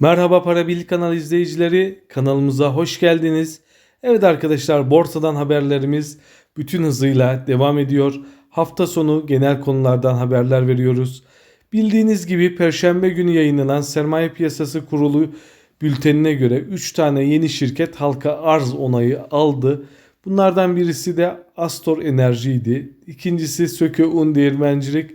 Merhaba Para Birlik kanal izleyicileri, kanalımıza hoş geldiniz. Evet arkadaşlar borsadan haberlerimiz bütün hızıyla devam ediyor. Hafta sonu genel konulardan haberler veriyoruz. Bildiğiniz gibi Perşembe günü yayınlanan Sermaye Piyasası Kurulu bültenine göre 3 tane yeni şirket halka arz onayı aldı. Bunlardan birisi de Astor Enerji'ydi. İkincisi Söke Un Değirmencilik.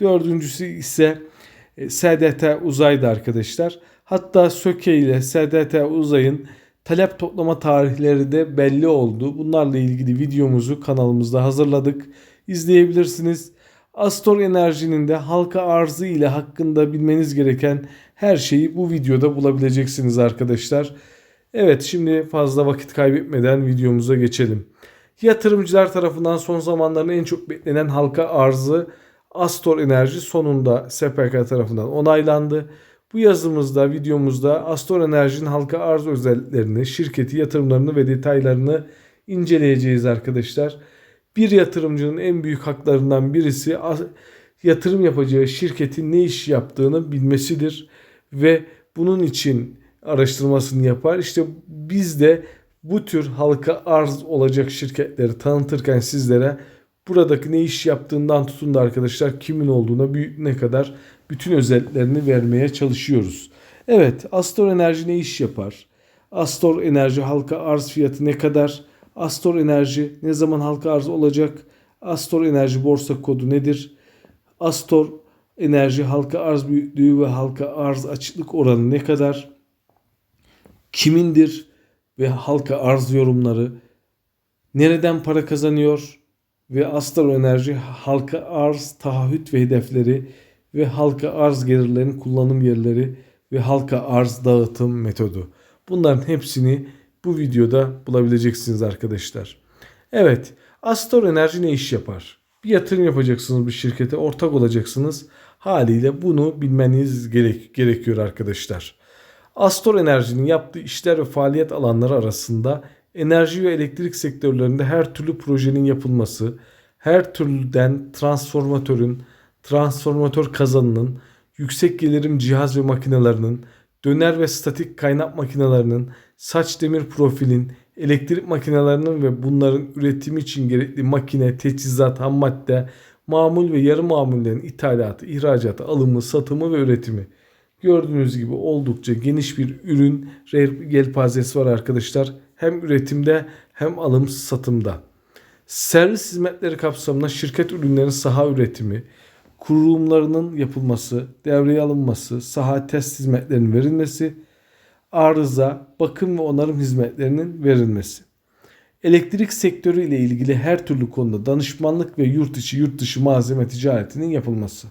Dördüncüsü ise e, SDT Uzay'dı arkadaşlar. Hatta Söke ile SDT Uzay'ın talep toplama tarihleri de belli oldu. Bunlarla ilgili videomuzu kanalımızda hazırladık. İzleyebilirsiniz. Astor Enerji'nin de halka arzı ile hakkında bilmeniz gereken her şeyi bu videoda bulabileceksiniz arkadaşlar. Evet şimdi fazla vakit kaybetmeden videomuza geçelim. Yatırımcılar tarafından son zamanların en çok beklenen halka arzı Astor Enerji sonunda SPK tarafından onaylandı. Bu yazımızda, videomuzda Astor Enerji'nin halka arz özelliklerini, şirketi, yatırımlarını ve detaylarını inceleyeceğiz arkadaşlar. Bir yatırımcının en büyük haklarından birisi yatırım yapacağı şirketin ne iş yaptığını bilmesidir ve bunun için araştırmasını yapar. İşte biz de bu tür halka arz olacak şirketleri tanıtırken sizlere buradaki ne iş yaptığından tutun da arkadaşlar kimin olduğuna büyüklüğüne kadar bütün özelliklerini vermeye çalışıyoruz. Evet Astor Enerji ne iş yapar? Astor Enerji halka arz fiyatı ne kadar? Astor Enerji ne zaman halka arz olacak? Astor Enerji borsa kodu nedir? Astor Enerji halka arz büyüklüğü ve halka arz açıklık oranı ne kadar? Kimindir ve halka arz yorumları? Nereden para kazanıyor? Ve Astor Enerji halka arz taahhüt ve hedefleri ve halka arz gelirlerinin kullanım yerleri ve halka arz dağıtım metodu. Bunların hepsini bu videoda bulabileceksiniz arkadaşlar. Evet, Astor Enerji ne iş yapar? Bir yatırım yapacaksınız bir şirkete, ortak olacaksınız. Haliyle bunu bilmeniz gerek, gerekiyor arkadaşlar. Astor Enerji'nin yaptığı işler ve faaliyet alanları arasında enerji ve elektrik sektörlerinde her türlü projenin yapılması, her türden transformatörün, transformatör kazanının, yüksek gelirim cihaz ve makinelerinin, döner ve statik kaynak makinelerinin, saç demir profilin, elektrik makinelerinin ve bunların üretimi için gerekli makine, teçhizat, ham madde, mamul ve yarı mamullerin ithalatı, ihracatı, alımı, satımı ve üretimi. Gördüğünüz gibi oldukça geniş bir ürün yelpazesi var arkadaşlar. Hem üretimde hem alım satımda. Servis hizmetleri kapsamında şirket ürünlerinin saha üretimi, kurulumlarının yapılması, devreye alınması, saha test hizmetlerinin verilmesi, arıza, bakım ve onarım hizmetlerinin verilmesi. Elektrik sektörü ile ilgili her türlü konuda danışmanlık ve yurt içi yurt dışı malzeme ticaretinin yapılması.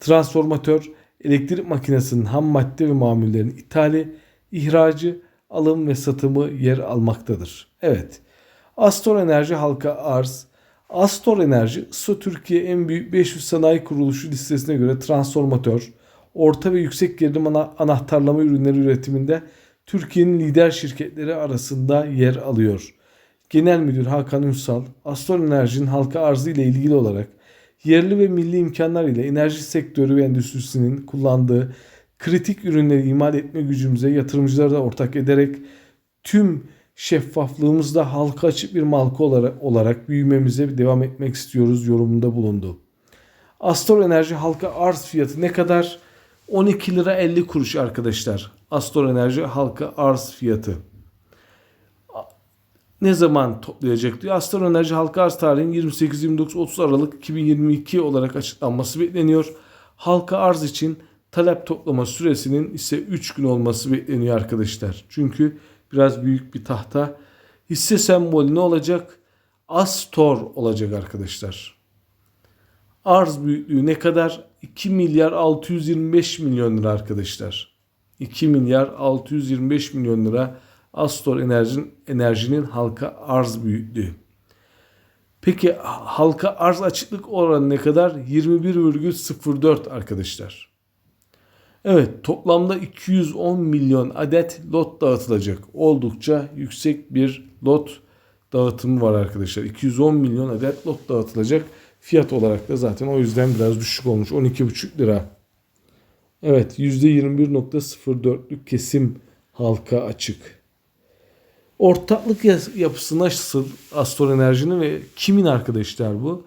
Transformatör, elektrik makinesinin ham madde ve mamullerin ithali, ihracı, alım ve satımı yer almaktadır. Evet. Astor Enerji halka arz. Astor Enerji, ISO Türkiye en büyük 500 sanayi kuruluşu listesine göre transformatör, orta ve yüksek gerilim ana anahtarlama ürünleri üretiminde Türkiye'nin lider şirketleri arasında yer alıyor. Genel Müdür Hakan Ünsal, Astor Enerji'nin halka arzı ile ilgili olarak yerli ve milli imkanlar ile enerji sektörü ve endüstrisinin kullandığı kritik ürünleri imal etme gücümüze yatırımcıları da ortak ederek tüm şeffaflığımızda halka açık bir marka olarak, olarak büyümemize devam etmek istiyoruz yorumunda bulundu. Astor Enerji halka arz fiyatı ne kadar? 12 lira 50 kuruş arkadaşlar. Astor Enerji halka arz fiyatı. Ne zaman toplayacak diyor. Astor Enerji halka arz tarihinin 28-29-30 Aralık 2022 olarak açıklanması bekleniyor. Halka arz için talep toplama süresinin ise 3 gün olması bekleniyor arkadaşlar. Çünkü biraz büyük bir tahta. Hisse sembolü ne olacak? Astor olacak arkadaşlar. Arz büyüklüğü ne kadar? 2 milyar 625 milyon lira arkadaşlar. 2 milyar 625 milyon lira Astor Enerji'nin enerjinin halka arz büyüklüğü. Peki halka arz açıklık oranı ne kadar? 21,04 arkadaşlar. Evet toplamda 210 milyon adet lot dağıtılacak. Oldukça yüksek bir lot dağıtımı var arkadaşlar. 210 milyon adet lot dağıtılacak. Fiyat olarak da zaten o yüzden biraz düşük olmuş. 12,5 lira. Evet %21.04'lük kesim halka açık. Ortaklık yapısı nasıl Astor Enerji'nin ve kimin arkadaşlar bu?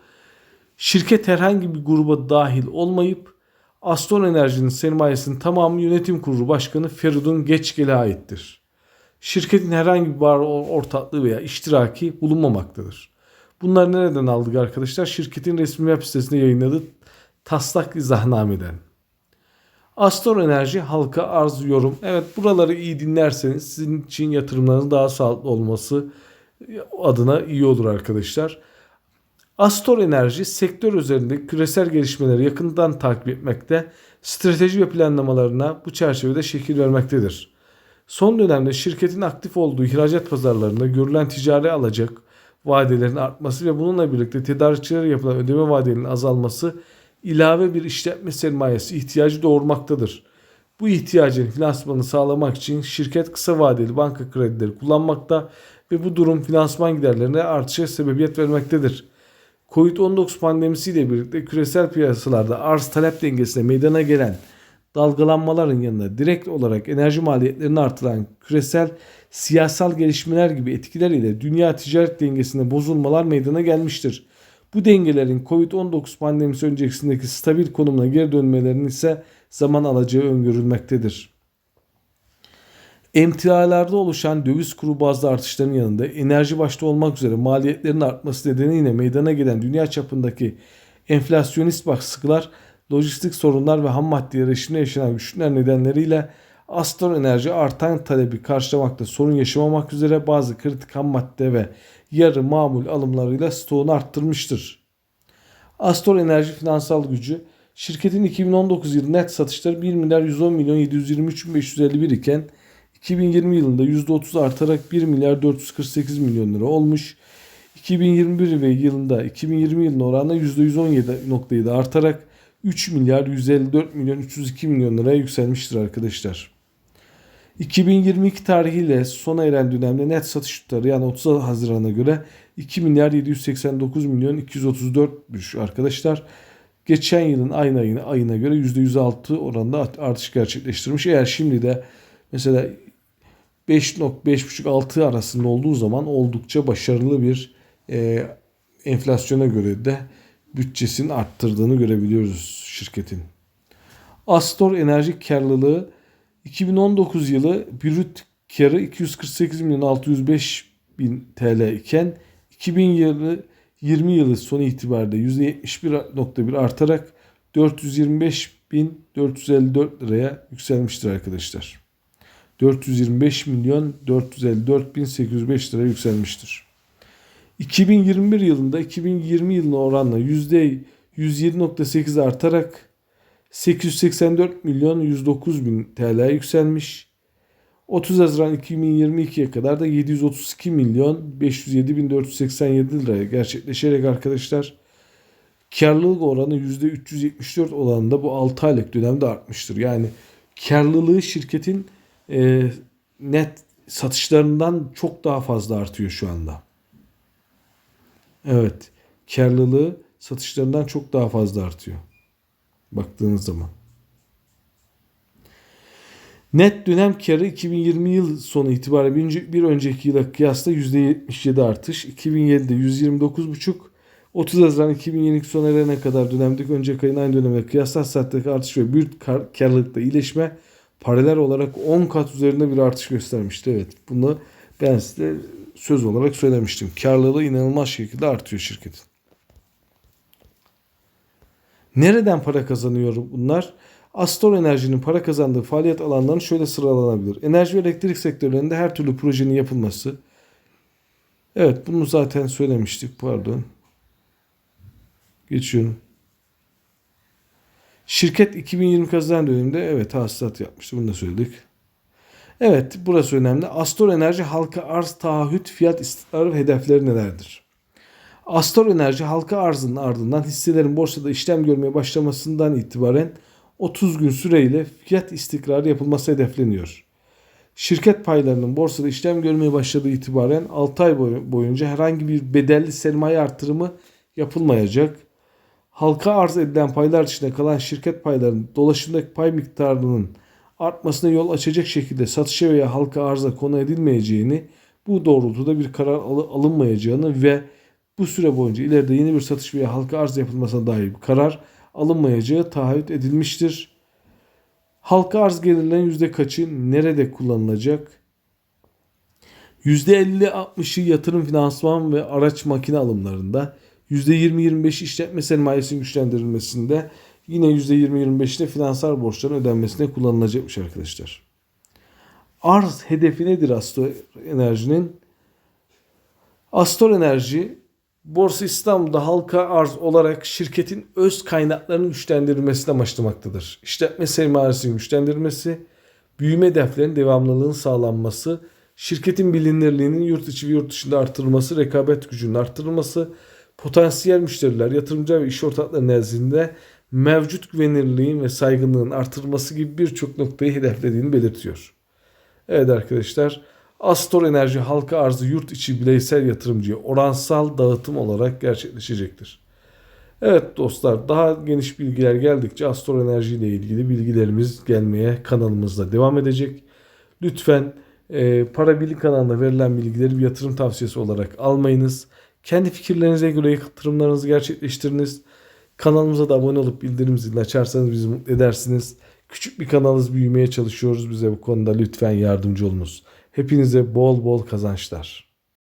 Şirket herhangi bir gruba dahil olmayıp Astor Enerji'nin sermayesinin tamamı yönetim kurulu başkanı Feridun Geçgel'e aittir. Şirketin herhangi bir var ortaklığı veya iştiraki bulunmamaktadır. Bunları nereden aldık arkadaşlar? Şirketin resmi web sitesinde yayınladığı taslak izahnameden. Astor Enerji halka arz yorum. Evet buraları iyi dinlerseniz sizin için yatırımlarınızın daha sağlıklı olması adına iyi olur arkadaşlar. Astor Enerji sektör üzerinde küresel gelişmeleri yakından takip etmekte, strateji ve planlamalarına bu çerçevede şekil vermektedir. Son dönemde şirketin aktif olduğu ihracat pazarlarında görülen ticari alacak vadelerin artması ve bununla birlikte tedarikçilere yapılan ödeme vadelerinin azalması ilave bir işletme sermayesi ihtiyacı doğurmaktadır. Bu ihtiyacın finansmanını sağlamak için şirket kısa vadeli banka kredileri kullanmakta ve bu durum finansman giderlerine artışa sebebiyet vermektedir. Covid-19 pandemisiyle birlikte küresel piyasalarda arz talep dengesine meydana gelen dalgalanmaların yanında direkt olarak enerji maliyetlerini artıran küresel siyasal gelişmeler gibi etkiler ile dünya ticaret dengesinde bozulmalar meydana gelmiştir. Bu dengelerin Covid-19 pandemisi öncesindeki stabil konumuna geri dönmelerinin ise zaman alacağı öngörülmektedir. Emtialarda oluşan döviz kuru bazlı artışların yanında enerji başta olmak üzere maliyetlerin artması nedeniyle meydana gelen dünya çapındaki enflasyonist baskılar, lojistik sorunlar ve ham madde erişimine yaşanan güçlükler nedenleriyle Astor Enerji artan talebi karşılamakta sorun yaşamamak üzere bazı kritik ham madde ve yarı mamul alımlarıyla stoğunu arttırmıştır. Astor Enerji finansal gücü şirketin 2019 yılı net satışları 1 milyar 110 milyon 723 bin 551 iken 2020 yılında %30 artarak 1 milyar 448 milyon lira olmuş. 2021 ve yılında 2020 yılına oranla %117.7 artarak 3 milyar 154 milyon 302 milyon liraya yükselmiştir arkadaşlar. 2022 tarihiyle sona eren dönemde net satış tutarı yani 30 Haziran'a göre 2 milyar 789 milyon 234'müş arkadaşlar. Geçen yılın aynı ayına, göre %106 oranında artış gerçekleştirmiş. Eğer şimdi de mesela 5.5-6 arasında olduğu zaman oldukça başarılı bir e, enflasyona göre de bütçesini arttırdığını görebiliyoruz şirketin. Astor Enerji karlılığı 2019 yılı brüt karı 248 milyon 605 bin TL iken 2020 20 yılı sonu itibariyle %71.1 artarak 425 bin 454 liraya yükselmiştir arkadaşlar. 425 milyon 454 bin 805 liraya yükselmiştir. 2021 yılında 2020 yılına oranla %107.8 artarak 884 milyon 109 bin TL yükselmiş. 30 Haziran 2022'ye kadar da 732 milyon 507 bin 487 liraya gerçekleşerek arkadaşlar karlılık oranı %374 olanında bu 6 aylık dönemde artmıştır. Yani karlılığı şirketin e, net satışlarından çok daha fazla artıyor şu anda. Evet. Karlılığı satışlarından çok daha fazla artıyor. Baktığınız zaman. Net dönem karı 2020 yıl sonu itibariyle bir önceki yıla kıyasla %77 artış. 2007'de 129,5 30 Haziran 2022 sona erene kadar dönemdeki önceki ayın aynı döneme kıyasla sattaki artış ve büyük kar, karlılıkta iyileşme paralel olarak 10 kat üzerinde bir artış göstermişti. Evet bunu ben size söz olarak söylemiştim. Karlılığı inanılmaz şekilde artıyor şirketin. Nereden para kazanıyor bunlar? Astor Enerji'nin para kazandığı faaliyet alanlarını şöyle sıralanabilir. Enerji ve elektrik sektörlerinde her türlü projenin yapılması. Evet bunu zaten söylemiştik pardon. Geçiyorum. Şirket 2020 Haziran döneminde evet hasılat yapmıştı. Bunu da söyledik. Evet burası önemli. Astor Enerji halka arz taahhüt fiyat istikrarı ve hedefleri nelerdir? Astor Enerji halka arzının ardından hisselerin borsada işlem görmeye başlamasından itibaren 30 gün süreyle fiyat istikrarı yapılması hedefleniyor. Şirket paylarının borsada işlem görmeye başladığı itibaren 6 ay boyunca herhangi bir bedelli sermaye artırımı yapılmayacak. Halka arz edilen paylar dışında kalan şirket paylarının dolaşımdaki pay miktarının artmasına yol açacak şekilde satışa veya halka arza konu edilmeyeceğini, bu doğrultuda bir karar al- alınmayacağını ve bu süre boyunca ileride yeni bir satış veya halka arz yapılmasına dair bir karar alınmayacağı taahhüt edilmiştir. Halka arz gelirlerin yüzde kaçı nerede kullanılacak? %50-60'ı yatırım finansman ve araç makine alımlarında, %20-25 işletme sermayesinin güçlendirilmesinde, yine %20-25 de finansal borçların ödenmesine kullanılacakmış arkadaşlar. Arz hedefi nedir Astor Enerji'nin? Astor Enerji Borsa İstanbul'da halka arz olarak şirketin öz kaynaklarının güçlendirilmesini amaçlamaktadır. İşletme sermayesinin güçlendirilmesi, büyüme hedeflerinin devamlılığının sağlanması, şirketin bilinirliğinin yurt içi ve yurt dışında artırılması, rekabet gücünün artırılması, potansiyel müşteriler, yatırımcılar ve iş ortakları nezdinde mevcut güvenilirliğin ve saygınlığın artırılması gibi birçok noktayı hedeflediğini belirtiyor. Evet arkadaşlar, Astor Enerji halka arzı yurt içi bireysel yatırımcıya oransal dağıtım olarak gerçekleşecektir. Evet dostlar daha geniş bilgiler geldikçe Astor Enerji ile ilgili bilgilerimiz gelmeye kanalımızda devam edecek. Lütfen e, Para Birlik kanalında verilen bilgileri bir yatırım tavsiyesi olarak almayınız. Kendi fikirlerinize göre yatırımlarınızı gerçekleştiriniz. Kanalımıza da abone olup bildirim zilini açarsanız bizi mutlu edersiniz. Küçük bir kanalız büyümeye çalışıyoruz. Bize bu konuda lütfen yardımcı olunuz. Hepinize bol bol kazançlar.